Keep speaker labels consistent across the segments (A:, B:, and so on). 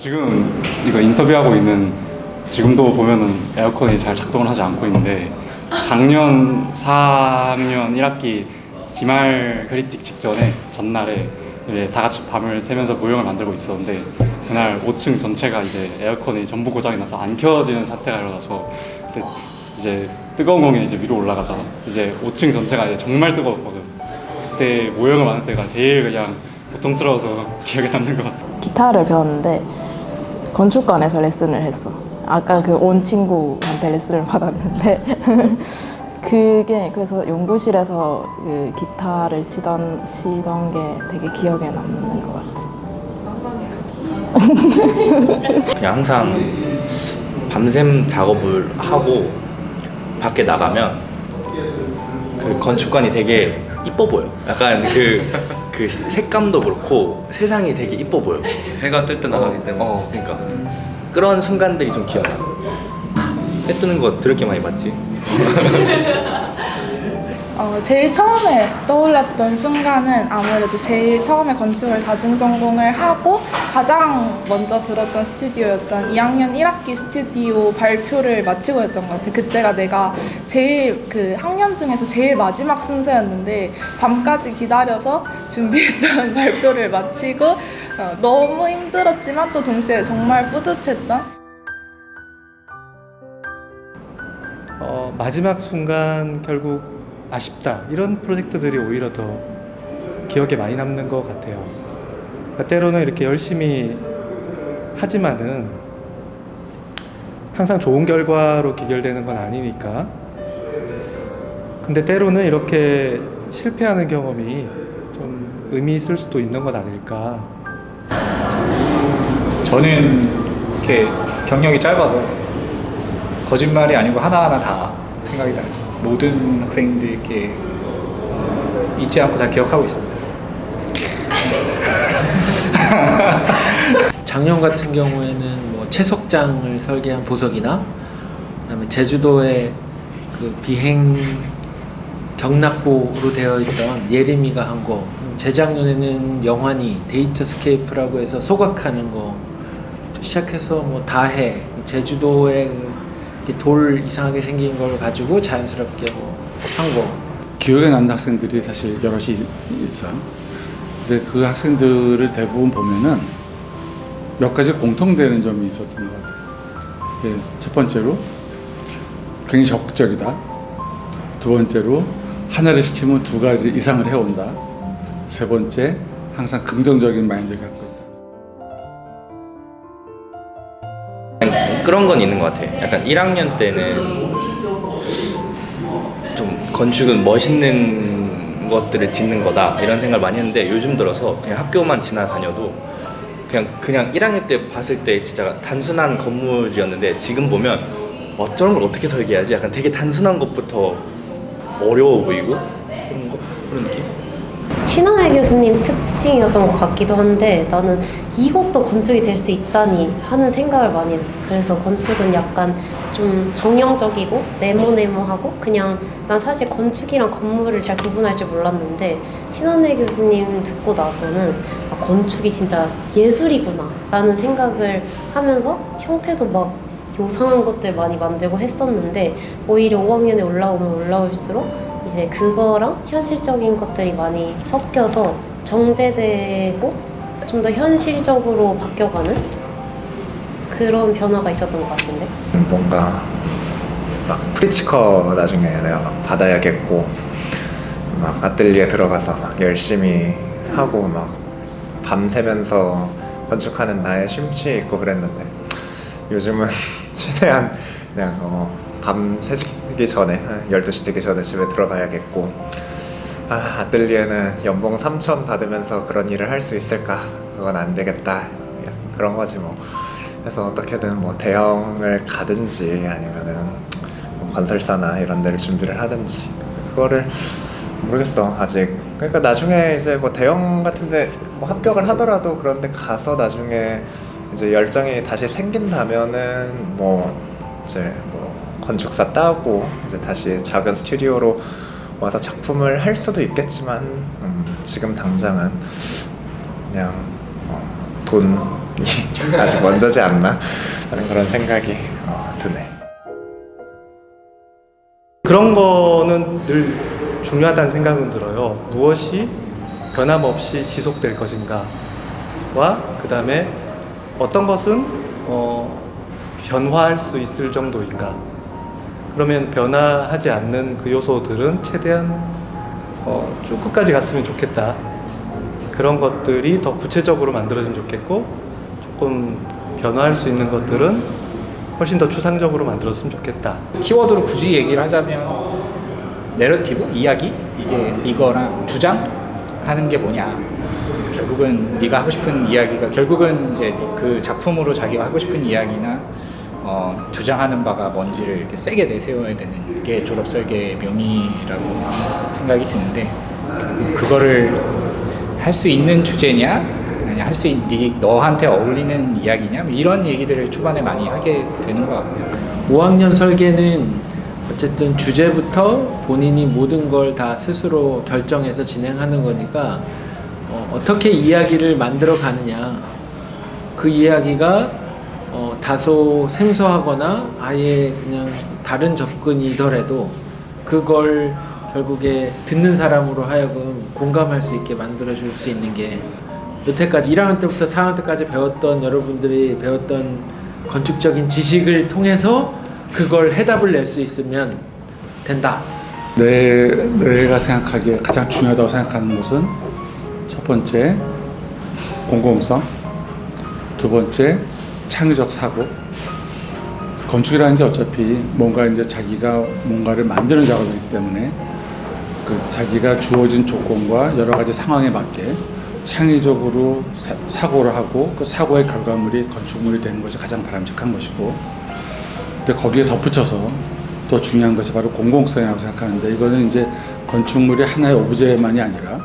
A: 지금 이거 인터뷰하고 있는 지금도 보면은 에어컨이 잘 작동을 하지 않고 있는데 작년 4학년 1학기 기말 크리틱 직전에 전날에 다 같이 밤을 새면서 모형을 만들고 있었는데 그날 5층 전체가 이제 에어컨이 전부 고장이 나서 안 켜지는 사태가 일어나서 그때 이제 뜨거운 공이 이제 위로 올라가잖아. 이제 5층 전체가 이제 정말 뜨거웠거든. 그때 모형을 만들 때가 제일 그냥 고통스러워서 기억에 남는 것 같아.
B: 기타를 배웠는데 건축관에서 레슨을 했어. 아까 그 온 친구한테 레슨을 받았는데 그게 그래서 연구실에서 그 기타를 치던 치던 게 되게 기억에 남는 것 같아.
C: 그냥 항상 밤샘 작업을 하고 밖에 나가면 그 건축관이 되게 이뻐 보여. 약간 그, 그 색감도 그렇고 세상이 되게 이뻐 보여.
D: 해가 뜰 때 나가기 때문에
C: 어, 그러니까 그런 순간들이 좀 기억나. 해 뜨는 거 들을 게 많이 봤지.
E: 어, 제일 처음에 떠올랐던 순간은 아무래도 제일 처음에 건축을 다중 전공을 하고 가장 먼저 들었던 스튜디오였던 2학년 1학기 스튜디오 발표를 마치고였던 것 같아. 그때가 내가 제일 그 학년 중에서 제일 마지막 순서였는데 밤까지 기다려서 준비했던 발표를 마치고 어, 너무 힘들었지만 또 동시에 정말 뿌듯했던
F: 어, 마지막 순간 결국 아쉽다 이런 프로젝트들이 오히려 더 기억에 많이 남는 것 같아요. 때로는 이렇게 열심히 하지만은 항상 좋은 결과로 기결되는 건 아니니까. 근데 때로는 이렇게 실패하는 경험이 좀 의미 있을 수도 있는 것 아닐까.
G: 저는 이렇게 경력이 짧아서 거짓말이 아니고 하나하나 다 생각이 나요. 모든 학생들께 잊지 않고 다 기억하고 있습니다.
H: 작년 같은 경우에는 뭐 채석장을 설계한 보석이나 그다음에 제주도의 그 비행 경락고로 되어 있던 예림이가 한 거. 재작년에는 영환이 데이터 스케이프라고 해서 소각하는 거 시작해서 뭐 다해 제주도의 돌 이상하게 생긴 걸 가지고 자연스럽게 뭐한 거.
I: 기억에 남는 학생들이 사실 여럿이 있어요. 근데 그 학생들을 대부분 보면은 몇 가지 공통되는 점이 있었던 것 같아요. 예, 첫 번째로 굉장히 적극적이다. 두 번째로 하나를 시키면 두 가지 이상을 해온다. 세 번째, 항상 긍정적인 마인드를 갖고
C: 그런 건 있는 것 같아. 약간 1학년 때는 좀 건축은 멋있는 것들을 짓는 거다 이런 생각을 많이 했는데 요즘 들어서 그냥 학교만 지나다녀도 그냥 그냥 1학년 때 봤을 때 진짜 단순한 건물이었는데 지금 보면 어, 저런 걸 어떻게 설계하지? 약간 되게 단순한 것부터 어려워 보이고 그런 거 그런 느낌?
J: 신원혜 교수님 특징이었던 것 같기도 한데 나는 이것도 건축이 될 수 있다니 하는 생각을 많이 했어. 그래서 건축은 약간 좀 정형적이고 네모네모하고 그냥 난 사실 건축이랑 건물을 잘 구분할 줄 몰랐는데 신원혜 교수님 듣고 나서는 아, 건축이 진짜 예술이구나 라는 생각을 하면서 형태도 막 요상한 것들 많이 만들고 했었는데 오히려 5학년에 올라오면 올라올수록 이제 그거랑 현실적인 것들이 많이 섞여서 정제되고 좀 더 현실적으로 바뀌어가는 그런 변화가 있었던 것 같은데?
K: 뭔가 막 프리치커 나중에 내가 막 받아야겠고 막 아뜰리에 들어가서 막 열심히 하고 막 밤새면서 건축하는 나의 심취에 있고 그랬는데 요즘은 최대한 그냥 어, 밤새 기 전에 한 12시 되기 전에 집에 들어가야겠고 아, 아뜰리에는 연봉 3천 받으면서 그런 일을 할 수 있을까? 그건 안 되겠다. 그런 거지 뭐. 그래서 어떻게든 뭐 대형을 가든지 아니면은 뭐 건설사나 이런 데를 준비를 하든지 그거를 모르겠어 아직. 그러니까 나중에 이제 뭐 대형 같은데 뭐 합격을 하더라도 그런데 가서 나중에 이제 열정이 다시 생긴다면은 뭐 이제 뭐 건축사 따고 이제 다시 작은 스튜디오로 와서 작품을 할 수도 있겠지만 음, 지금 당장은 그냥 어, 돈이 아직 먼저지 않나 하는 그런 생각이 어, 드네.
F: 그런 거는 늘 중요하다는 생각은 들어요. 무엇이 변함없이 지속될 것인가와 그 다음에 어떤 것은 어, 변화할 수 있을 정도인가. 그러면 변화하지 않는 그 요소들은 최대한 어, 쭉 끝까지 갔으면 좋겠다. 그런 것들이 더 구체적으로 만들어지면 좋겠고 조금 변화할 수 있는 것들은 훨씬 더 추상적으로 만들었으면 좋겠다.
G: 키워드로 굳이 얘기를 하자면 내러티브 이야기 이게 이거랑 주장 하는 게 뭐냐 결국은 네가 하고 싶은 이야기가 결국은 이제 그 작품으로 자기가 하고 싶은 이야기나 어, 주장하는 바가 뭔지를 이렇게 세게 내세워야 되는 게 졸업 설계의 묘미라고 생각이 드는데 그거를 할 수 있는 주제냐 아니 할수 있, 네, 너한테 어울리는 이야기냐 뭐 이런 얘기들을 초반에 많이 하게 되는 것 같고요.
H: 5학년 설계는 어쨌든 주제부터 본인이 모든 걸 다 스스로 결정해서 진행하는 거니까 어, 떻게 이야기를 만들어 가느냐 그 이야기가 어, 다소 생소하거나 아예 그냥 다른 접근이더라도 그걸 결국에 듣는 사람으로 하여금 공감할 수 있게 만들어 줄 수 있는 게 여태까지 1학년 때부터 4학년 때까지 배웠던 여러분들이 배웠던 건축적인 지식을 통해서 그걸 해답을 낼 수 있으면 된다.
I: 내, 내가 생각하기에 가장 중요하다고 생각하는 것은 첫 번째 공공성, 두 번째 창의적 사고. 건축이라는 게 어차피 뭔가 이제 자기가 뭔가를 만드는 작업이기 때문에 그 자기가 주어진 조건과 여러 가지 상황에 맞게 창의적으로 사, 사고를 하고 그 사고의 결과물이 건축물이 되는 것이 가장 바람직한 것이고 근데 거기에 덧붙여서 더 중요한 것이 바로 공공성이라고 생각하는데 이거는 이제 건축물이 하나의 오브제만이 아니라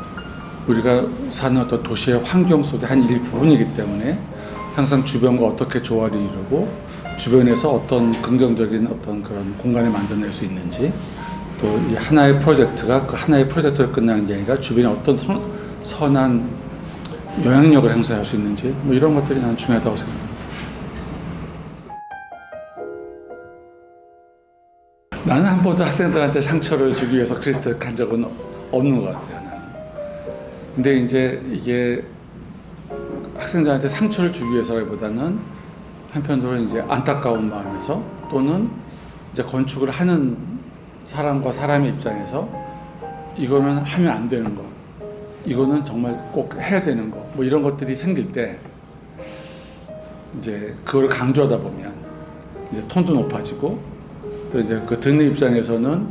I: 우리가 사는 어떤 도시의 환경 속의 한 일부분이기 때문에 항상 주변과 어떻게 조화를 이루고 주변에서 어떤 긍정적인 어떤 그런 공간을 만들어낼 수 있는지 또 이 하나의 프로젝트가 그 하나의 프로젝트를 끝나는 게 아니라 주변에 어떤 선, 선한 영향력을 행사할 수 있는지 뭐 이런 것들이 난 중요하다고 생각합니다. 나는 한 번도 학생들한테 상처를 주기 위해서 크리틱 한 적은 없는 것 같아요. 나는. 근데 이제 이게 학생들한테 상처를 주기 위해서라기보다는 한편으로는 이제 안타까운 마음에서 또는 이제 건축을 하는 사람과 사람의 입장에서 이거는 하면 안 되는 거, 이거는 정말 꼭 해야 되는 거, 뭐 이런 것들이 생길 때 이제 그걸 강조하다 보면 이제 톤도 높아지고 또 이제 그 듣는 입장에서는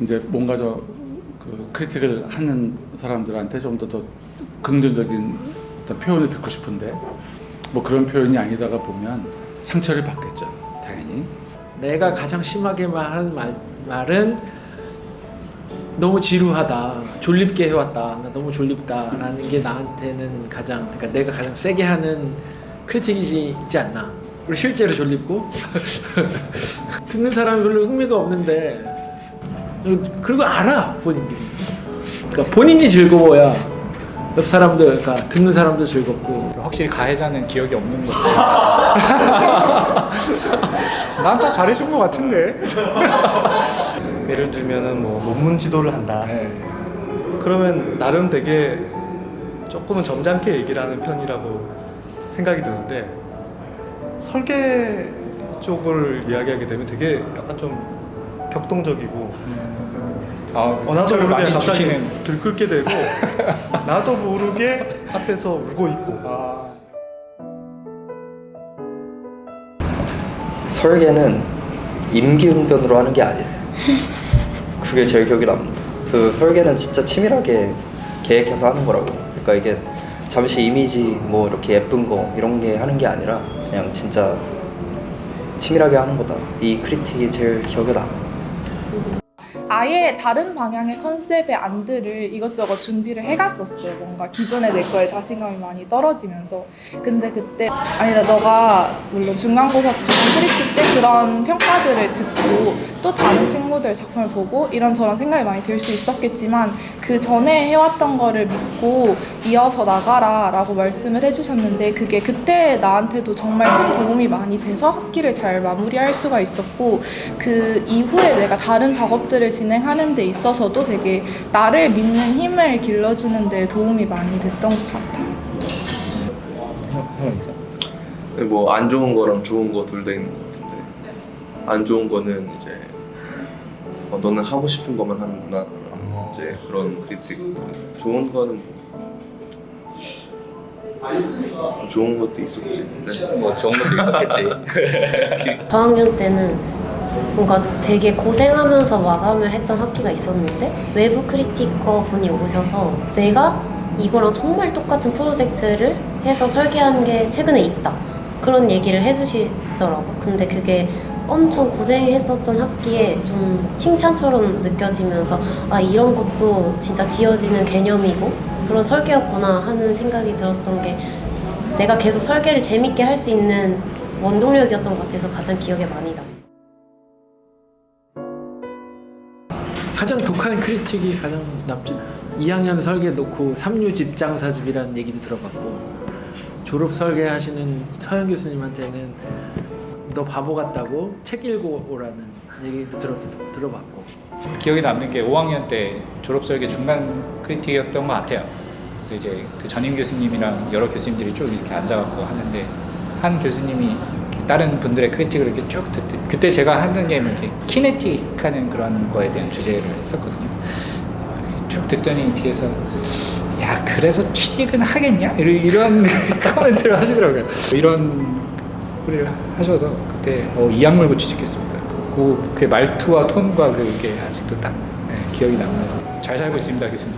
I: 이제 뭔가 저 그 크리틱을 하는 사람들한테 좀 더 더 긍정적인 어떤 표현을 듣고 싶은데 뭐 그런 표현이 아니다가 보면 상처를 받겠죠 당연히
H: 내가 가장 심하게 말하는 말, 말은 너무 지루하다, 졸립게 해왔다, 나 너무 졸립다라는 게 나한테는 가장 그러니까 내가 가장 세게 하는 크리틱이지 않나. 실제로 졸립고 듣는 사람이 별로 흥미가 없는데 그리고 알아 본인들이. 그러니까 본인이 즐거워야 옆 사람도 그러니까 듣는 사람도 즐겁고
G: 확실히 가해자는 기억이 없는 거지. 난 다 잘해준 것 같은데.
F: 예를 들면은 뭐 논문 지도를 한다.
G: 네.
F: 그러면 나름 되게 조금은 점잖게 얘기를 하는 편이라고 생각이 드는데 설계 쪽을 이야기하게 되면 되게 약간 좀 격동적이고
G: 아,
F: 어, 나도
G: 상처를
F: 모르게
G: 많이
F: 갑자기
G: 주시는.
F: 들끓게 되고 나도 모르게 앞에서 울고 있고
G: 아,
D: 설계는 임기응변으로 하는 게 아니래. 그게 제일 기억에 남는다. 그 설계는 진짜 치밀하게 계획해서 하는 거라고. 그러니까 이게 잠시 이미지 뭐 이렇게 예쁜 거 이런 게 하는 게 아니라 그냥 진짜 치밀하게 하는 거다. 이 크리틱이 제일 기억에 남.
E: 아예 다른 방향의 컨셉의 안들을 이것저것 준비를 해갔었어요. 뭔가 기존의 내 거에 자신감이 많이 떨어지면서. 근데 그때 아니다 너가 물론 중간고사 중간 크리틱 때 그런 평가들을 듣고 또 다른 친구들 작품을 보고 이런저런 생각이 많이 들 수 있었겠지만 그 전에 해왔던 거를 믿고 이어서 나가라 라고 말씀을 해주셨는데 그게 그때 나한테도 정말 큰 도움이 많이 돼서 학기를 잘 마무리할 수가 있었고 그 이후에 내가 다른 작업들을 진행하는 데 있어서도 되게 나를 믿는 힘을 길러주는 데 도움이 많이 됐던 것 같아요.
C: 형 있어?
L: 뭐안 좋은 거랑 좋은 거 둘 다 있는 것 같은데 안 좋은 거는 이제 어, 너는 하고 싶은 것만 하는구나. 이제 그런 크리틱. 좋은 거는 뭐. 좋은 것도 있었지. 근데
C: 뭐 좋은 것도 있었겠지.
J: 저학년 때는 뭔가 되게 고생하면서 마감을 했던 학기가 있었는데 외부 크리티커 분이 오셔서 내가 이거랑 정말 똑같은 프로젝트를 해서 설계한 게 최근에 있다. 그런 얘기를 해주시더라고. 근데 그게 엄청 고생했었던 학기에 좀 칭찬처럼 느껴지면서 아 이런 것도 진짜 지어지는 개념이고 그런 설계였구나 하는 생각이 들었던 게 내가 계속 설계를 재밌게 할 수 있는 원동력이었던 것 같아서 가장 기억에 많이 남아요.
H: 가장 독한 크리틱이 가장 남지 2학년 설계 놓고 삼류 집장사집이라는 얘기도 들어봤고 졸업 설계 하시는 서영 교수님한테는 너 바보 같다고 책 읽고 오라는 얘기도 들었, 들어봤고
G: 기억에 남는 게 5학년 때 졸업 설계 중간 크리틱이었던 것 같아요. 그래서 이제 그 전임 교수님이랑 여러 교수님들이 쭉 이렇게 앉아갖고 하는데 한 교수님이 다른 분들의 크리틱을 이렇게 쭉 듣듯 그때 제가 하는 게 이렇게 키네틱 하는 그런 거에 대한 주제를 했었거든요. 쭉 듣더니 뒤에서 야 그래서 취직은 하겠냐 이런, 이런 코멘트를 하시더라고요. 이런 소리를 하셔서 그때 어, 이악 물고 취직했습니다. 그, 그 말투와 톤과 그게 아직도 딱 네, 기억이 납니다. 잘 살고 있습니다, 교수님.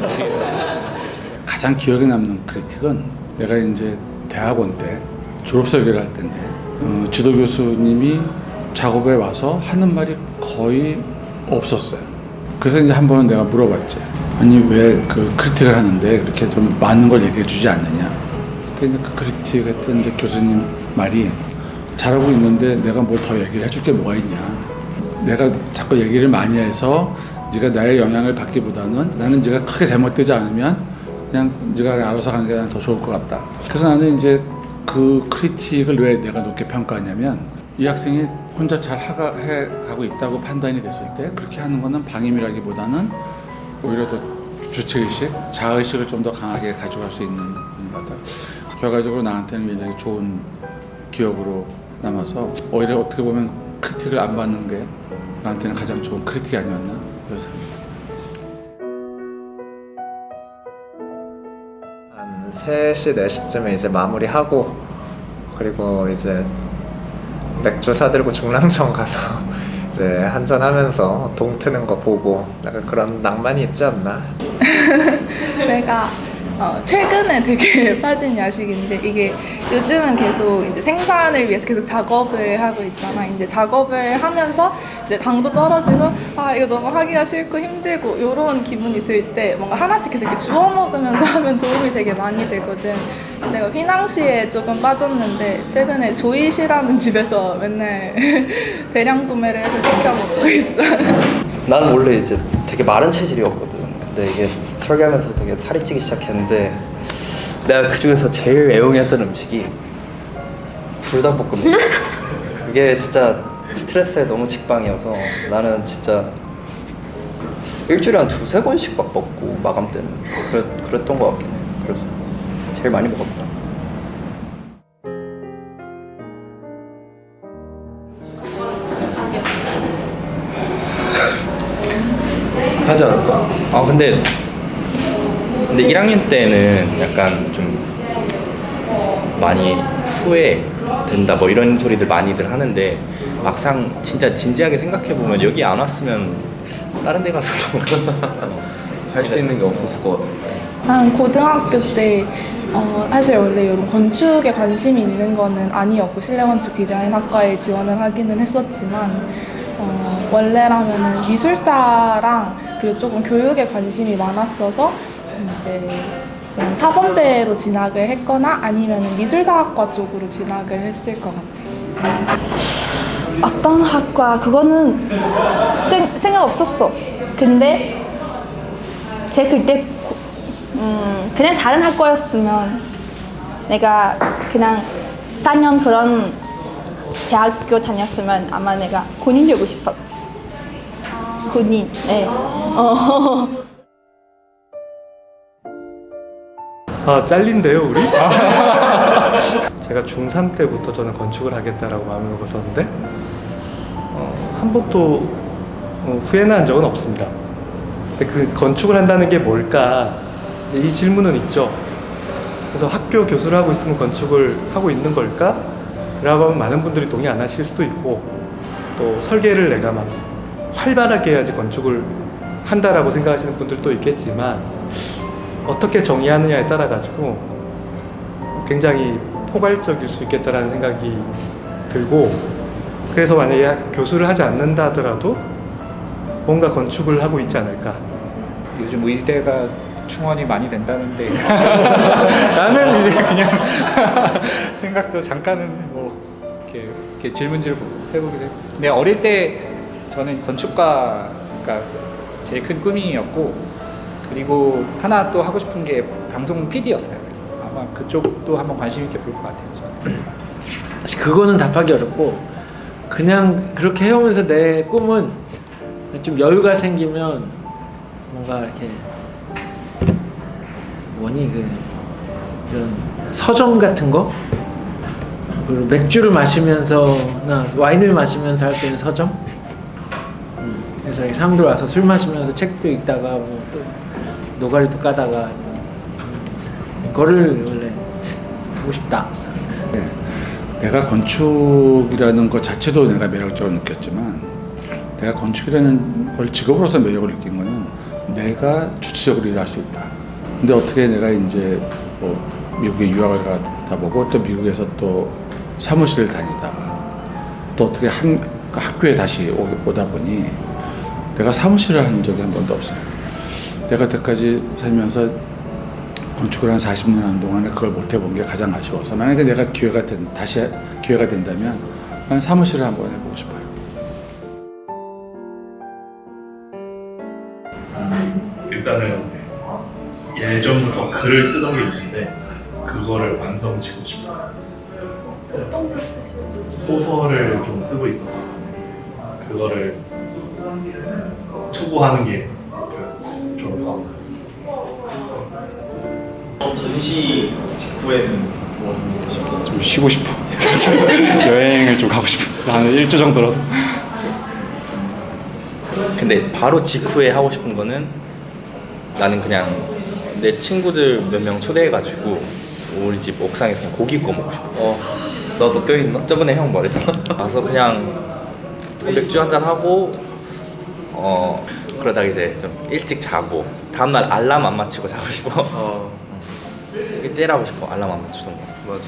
I: 가장 기억에 남는 크리틱은 내가 이제 대학원 때 졸업 설계를 할 때인데 어, 지도 교수님이 작업에 와서 하는 말이 거의 없었어요. 그래서 이제 한 번은 내가 물어봤지. 아니 왜 그 크리틱을 하는데 그렇게 좀 많은 걸 얘기해 주지 않느냐. 그때 이제 그 크리틱 했던 이제 교수님 말이 잘하고 있는데 내가 뭐더 얘기를 해줄 게 뭐가 있냐. 내가 자꾸 얘기를 많이 해서 네가 나의 영향을 받기보다는 나는 네가 크게 잘못되지 않으면 그냥 네가 알아서 가는 게 난 더 좋을 것 같다. 그래서 나는 이제 그 크리틱을 왜 내가 높게 평가하냐면 이 학생이 혼자 잘 하가, 해 가고 있다고 판단이 됐을 때 그렇게 하는 거는 방임이라기보다는 오히려 더 주체의식, 자의식을 좀 더 강하게 가져갈 수 있는 것 같다. 결과적으로 나한테는 굉장히 좋은 기억으로 남아서 오히려 어떻게 보면 크리틱을 안 받는 게 나한테는 가장 좋은 크리틱이 아니었나 그런 생각입니다.
K: 한 3시, 4시쯤에 이제 마무리하고 그리고 이제 맥주 사들고 중랑천 가서 이제 한잔 하면서 동 트는 거 보고 약간 그런 낭만이 있지 않나?
E: 내가 어, 최근에 되게 빠진 야식인데 이게 요즘은 계속 이제 생산을 위해서 계속 작업을 하고 있잖아. 이제 작업을 하면서 이제 당도 떨어지고 아 이거 너무 하기가 싫고 힘들고 이런 기분이 들 때 뭔가 하나씩 계속 이렇게 주워 먹으면서 하면 도움이 되게 많이 되거든. 내가 휘낭시에 조금 빠졌는데 최근에 조이시라는 집에서 맨날 대량 구매를 해서 시켜 먹고 있어.
D: 난 원래 이제 되게 마른 체질이었거든. 근데 이게 설계하면서 되게 살이 찌기 시작했는데 내가 그 중에서 제일 애용했던 음식이 불닭볶음면. 이게 진짜 스트레스에 너무 직방이어서 나는 진짜 일주일에 한 두세 번씩 막 먹고 마감 때는 그랬, 그랬던 것 같긴 해. 그래서 제일 많이 먹었다.
C: 하지 않을까? 아 근데 근데 1학년 때는 약간 좀 많이 후회 된다 뭐 이런 소리들 많이들 하는데 막상 진짜 진지하게 생각해 보면 여기 안 왔으면 다른 데 가서도
L: 할 수 있는 게 없었을 것 같은데.
E: 난 고등학교 때 어, 사실 원래 이런 건축에 관심이 있는 거는 아니었고 실내 건축 디자인 학과에 지원을 하기는 했었지만 어, 원래라면은 미술사랑 그리고 조금 교육에 관심이 많았어서 이제 사범대로 진학을 했거나 아니면 미술사학과 쪽으로 진학을 했을 것 같아요.
M: 어떤 학과 그거는 생, 생각 없었어. 근데 제 그때 고- 음, 그냥 다른 학과였으면 내가 그냥 4년 그런 대학교 다녔으면 아마 내가 군인 되고 싶었어. 군인. 네. 어.
F: 아 잘린대요 우리? 제가 중3 때부터 저는 건축을 하겠다라고 마음을 먹었었는데 어, 한 번도 어, 후회는 한 적은 없습니다. 근데 그 건축을 한다는 게 뭘까 이 질문은 있죠. 그래서 학교 교수를 하고 있으면 건축을 하고 있는 걸까? 라고 하면 많은 분들이 동의 안 하실 수도 있고 또 설계를 내가 막 활발하게 해야지 건축을 한다라고 생각하시는 분들도 있겠지만 어떻게 정의하느냐에 따라 가지고 굉장히 포괄적일 수 있겠다라는 생각이 들고 그래서 만약에 학- 교수를 하지 않는다 하더라도 뭔가 건축을 하고 있지 않을까.
G: 요즘 의대가 충원이 많이 된다는데. 나는 이제 그냥 생각도 잠깐은 뭐 이렇게, 이렇게 질문지를 해보기도 했고. 근데 어릴 때 저는 건축가가 제일 큰 꿈이었고 그리고 하나 또 하고 싶은 게 방송 PD였어요. 아마 그쪽도 한번 관심 있게 볼 것 같아요
H: 사실 그거는 답하기 어렵고 그냥 그렇게 해오면서 내 꿈은 좀 여유가 생기면 뭔가 이렇게 뭐니 그 이런 서점 같은 거? 그리고 맥주를 마시면서나 와인을 마시면서 할 수 있는 서점? 음, 그래서 사람들 와서 술 마시면서 책도 읽다가 뭐또 노가리도 까다가 음, 그거를 원래 하고 싶다.
I: 네. 내가 건축이라는 것 자체도 내가 매력적으로 느꼈지만 내가 건축이라는 걸 직업으로서 매력을 느낀 거는 내가 주체적으로 일할 수 있다. 근데 어떻게 내가 이제 뭐 미국에 유학을 가다 보고 또 미국에서 또 사무실을 다니다가 또 어떻게 한 학교에 다시 오, 오다 보니 내가 사무실을 한 적이 한 번도 없어요. 내가 여태까지 살면서 건축을 한 40년 한 동안에 그걸 못 해본 게 가장 아쉬워서 만약에 내가 기회가 된 다시 기회가 된다면 난 사무실을 한번 해보고 싶어요.
N: 일단은 예전부터 글을 쓰던 게 있는데 그거를 완성지고 싶어요.
M: 어떤 글 쓰시는지
N: 소설을 좀 쓰고 있어서 그거를 투고하는 게
O: 전시 직후에는 뭐 하고 싶어요?
A: 좀 쉬고 싶어. 여행을 좀 가고 싶어. 한 일주 정도라도.
C: 근데 바로 직후에 하고 싶은 거는 나는 그냥 내 친구들 몇 명 초대해가지고 우리 집 옥상에서 그냥 고기 구워 먹고 싶어.
L: 어, 나도 껴있나?
C: 저번에 형 말했잖아. 가서 그냥 맥주 한잔 하고 어 그러다가 이제 좀 일찍 자고 다음날 알람 안 맞추고 자고 싶어.
L: 어,
C: 제일 하고 싶어. 알람 안 맞추는 거.
L: 맞아.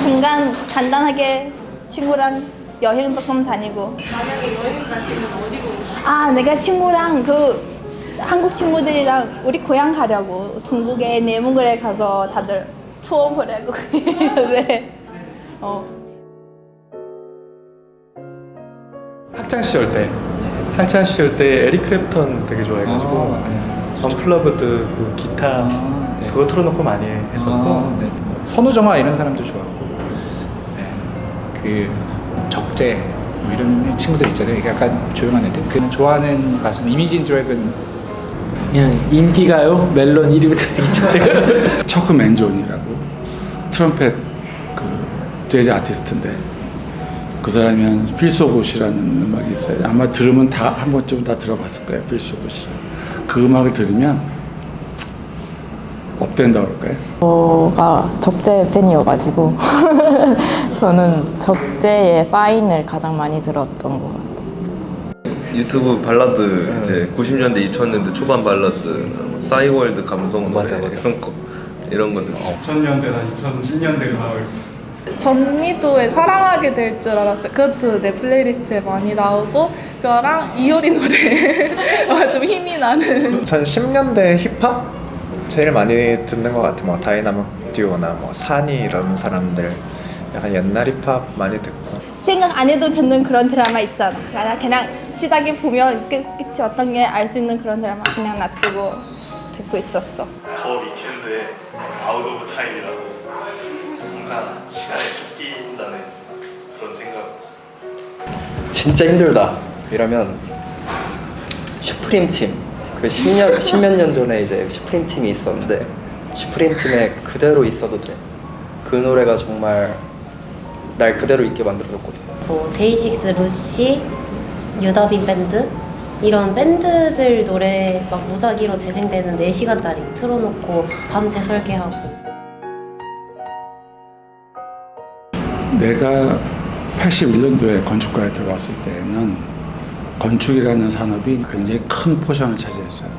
M: 중간 간단하게 친구랑 여행 조금 다니고
E: 만약에 여행 가시면 어디로?
M: 아 내가 친구랑 그 한국 친구들이랑 우리 고향 가려고 중국의 내무굴에 가서 다들 투어 보려고 네. 어.
F: 학창 시절 때 학창 시절 때 에릭 크랩턴 되게 좋아해가지고 언플러그드 그 기타
G: 네.
F: 그거 틀어놓고 많이 했었고
G: 아, 네. 선우정아 이런 사람도 좋아하고 네. 그 적재 뭐 이런 친구들 있잖아요 약간 조용한 애들 그 좋아하는 가수는 이미진 드래곤
H: 그냥 인기가요 멜론 1위부터 2위
I: 처크 맨존이라고 트럼펫 그 재즈 아티스트인데 그 사람이 한 필스 오브 굿이라는 음악이 있어요. 아마 들으면 다 한 번쯤 다 들어봤을 거예요. 필스 오브 굿이라는 그 음악을 들으면 업된다 그럴까요?
B: 저가 적재 팬이어가지고 저는 적재의 파인을 가장 많이 들었던 것 같아요.
L: 유튜브 발라드 이제 90년대 2000년대 초반 발라드 뭐 싸이월드 감성 노래
C: 맞아, 맞아.
L: 이런 거 이런 거 듣고
A: 2000년대나 2010년대 음악을
E: 전미도의 사랑하게 될 줄 알았어요. 그것도 내 플레이리스트에 많이 나오고 그거랑 이효리 노래 어, 좀 힘이 나는
K: 2010년대 힙합 제일 많이 듣는 것 같아. 뭐 다이나믹 듀오나 뭐 산이 이런 사람들 약간 옛날 힙합 많이 듣고.
M: 생각 안 해도 되는 그런 드라마 있잖아. 그냥, 그냥 시작에 보면 끝, 끝이 어떤 게 알 수 있는 그런 드라마 그냥 놔두고 듣고 있었어.
O: 저 위켄드에 아웃 오브 타임이라고 항상 시간에 쫓긴다는 그런 생각
D: 진짜 힘들다 이러면 슈프림 팀. 그 10년, 10몇 년 전에 이제 슈프림 팀이 있었는데 슈프림 팀에 그대로 있어도 돼. 그 노래가 정말 날 그대로 있게 만들어줬거든.
J: 뭐 데이식스, 루시, 유다빈 밴드 이런 밴드들 노래 막 무작위로 재생되는 4시간짜리 틀어놓고 밤새 설계하고
I: 내가 81년도에 건축과에 들어왔을 때는 건축이라는 산업이 굉장히 큰 포션을 차지했어요.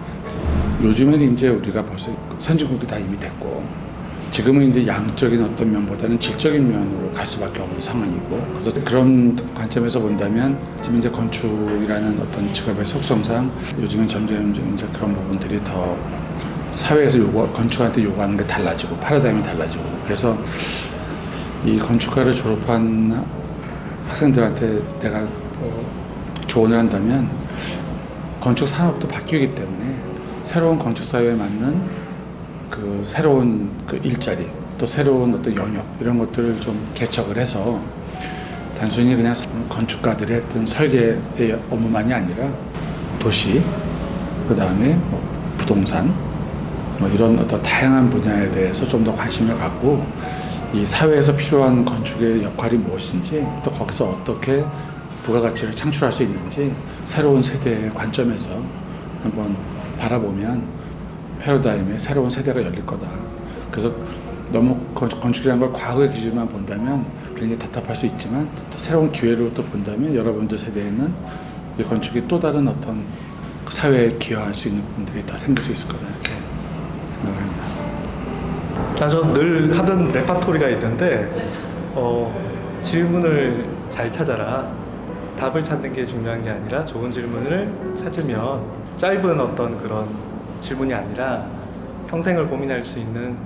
I: 요즘에는 이제 우리가 벌써 선진국이 다 이미 됐고 지금은 이제 양적인 어떤 면보다는 질적인 면으로 갈 수밖에 없는 상황이고 그래서 그런 관점에서 본다면 지금 이제 건축이라는 어떤 직업의 속성상 요즘은 점점 이제 그런 부분들이 더 사회에서 요구 건축한테 요구하는 게 달라지고 파라다임이 달라지고 그래서 이 건축가를 졸업한 학생들한테 내가 뭐 조언을 한다면 건축 산업도 바뀌기 때문에 새로운 건축 사회에 맞는 그 새로운 그 일자리 또 새로운 어떤 영역 이런 것들을 좀 개척을 해서 단순히 그냥 건축가들의 어떤 설계의 업무만이 아니라 도시 그 다음에 뭐 부동산 뭐 이런 어떤 다양한 분야에 대해서 좀 더 관심을 갖고 이 사회에서 필요한 건축의 역할이 무엇인지 또 거기서 어떻게 부가가치를 창출할 수 있는지 새로운 세대의 관점에서 한번 바라보면 패러다임의 새로운 세대가 열릴 거다. 그래서 너무 건- 건축이라는 걸 과거의 기준만 본다면 굉장히 답답할 수 있지만 또 새로운 기회로 또 본다면 여러분들 세대에는 이 건축이 또 다른 어떤 사회에 기여할 수 있는 부분들이 더 생길 수 있을 거다 이렇게 생각을 합니다.
P: 저늘 하던 레파토리가 있는데 어, 질문을 잘 찾아라. 답을 찾는 게 중요한 게 아니라 좋은 질문을 찾으면 짧은 어떤 그런 질문이 아니라 평생을 고민할 수 있는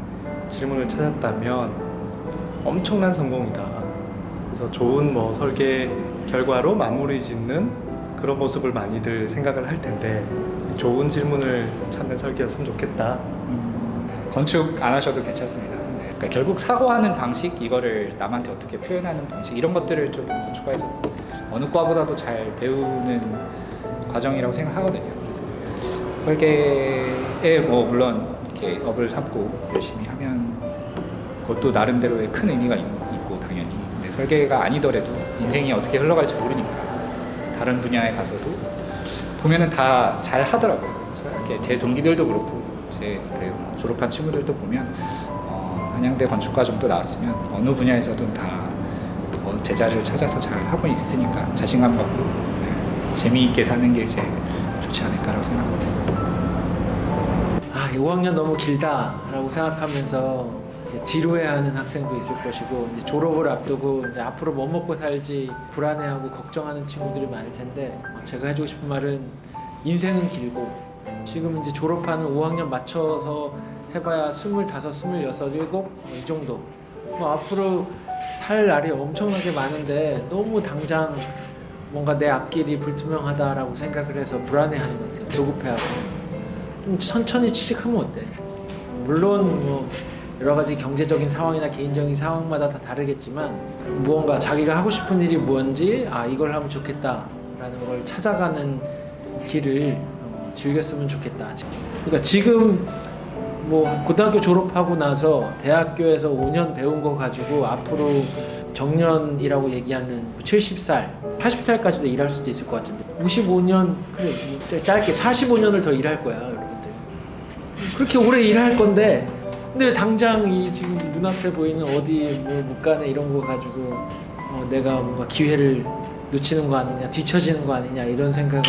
P: 질문을 찾았다면 엄청난 성공이다. 그래서 좋은 뭐 설계 결과로 마무리 짓는 그런 모습을 많이들 생각을 할 텐데 좋은 질문을 찾는 설계였으면 좋겠다.
G: 건축 안 하셔도 괜찮습니다. 네. 그러니까 결국 사고하는 방식, 이거를 남한테 어떻게 표현하는 방식 이런 것들을 좀 건축과에서 어느 과보다도 잘 배우는 과정이라고 생각하거든요. 그래서 설계에 뭐 물론 이렇게 업을 삼고 열심히 하면 그것도 나름대로의 큰 의미가 있, 있고 당연히 근데 설계가 아니더라도 인생이 어떻게 흘러갈지 모르니까 다른 분야에 가서도 보면은 다 잘 하더라고요. 이렇게 제 동기들도 그렇고 제 그 졸업한 친구들도 보면 어, 한양대 건축과 정도 나왔으면 어느 분야에서든 다 어, 제자리를 찾아서 잘 하고 있으니까 자신감 갖고 네, 재미있게 사는 게 제일 좋지 않을까라고 생각합니다.
H: 아, 5학년 너무 길다라고 생각하면서 지루해하는 학생도 있을 것이고 이제 졸업을 앞두고 이제 앞으로 뭐 먹고 살지 불안해하고 걱정하는 친구들이 많을 텐데 어, 제가 해주고 싶은 말은 인생은 길고 지금 이제 졸업하는 5학년 맞춰서 해봐야 스물다섯, 스물여섯, 일곱 뭐이 정도. 뭐 앞으로 탈 날이 엄청나게 많은데 너무 당장 뭔가 내 앞길이 불투명하다라고 생각을 해서 불안해하는 것 같아요. 조급해하고. 좀 천천히 취직하면 어때? 물론 뭐 여러 가지 경제적인 상황이나 개인적인 상황마다 다 다르겠지만 무언가 자기가 하고 싶은 일이 뭔지 아 이걸 하면 좋겠다라는 걸 찾아가는 길을 어, 즐겼으면 좋겠다. 그러니까 지금 뭐 고등학교 졸업하고 나서 대학교에서 5년 배운 거 가지고 앞으로 정년이라고 얘기하는 70살, 80살까지도 일할 수도 있을 것 같은데 55년 그래 짧게 45년을 더 일할 거야 여러분들. 그렇게 오래 일할 건데 근데 당장 이 지금 눈앞에 보이는 어디 뭐 못 가네 이런 거 가지고 어, 내가 뭔가 기회를 놓치는 거 아니냐 뒤처지는 거 아니냐 이런 생각을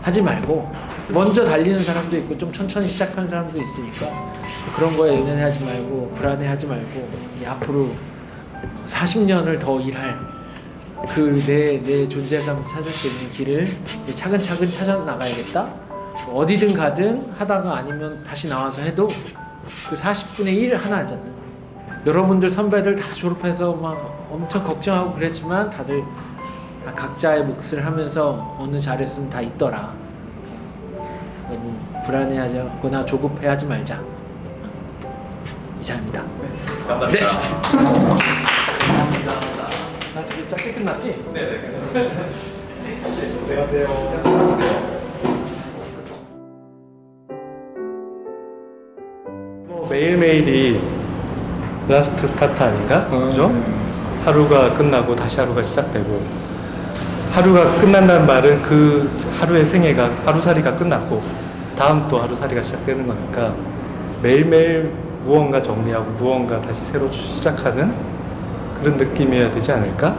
H: 하지 말고 먼저 달리는 사람도 있고 좀 천천히 시작하는 사람도 있으니까 그런 거에 연연하지 말고 불안해하지 말고 이 앞으로 40년을 더 일할 그 내 내 존재감 찾을 수 있는 길을 차근차근 찾아 나가야겠다. 어디든 가든 하다가 아니면 다시 나와서 해도 그 40분의 1 하나 하잖아요. 여러분들 선배들 다 졸업해서 막 엄청 걱정하고 그랬지만 다들 다 각자의 몫을 하면서 어느 자리에서는 다 있더라. 너무 불안해하거나 조급해하지 말자. 이상입니다. 네. 나 되게 짧게 끝났지?
Q: 네 네 괜찮았어요. 고생하세요.
F: 뭐 매일매일이 라스트 스타트 아닌가? 그죠? 하루가 끝나고 다시 하루가 시작되고 하루가 끝난다는 말은 그 하루의 생애가 하루살이가 끝났고 다음 또 하루살이가 시작되는 거니까 매일매일 무언가 정리하고 무언가 다시 새로 시작하는 그런 느낌이어야 되지 않을까?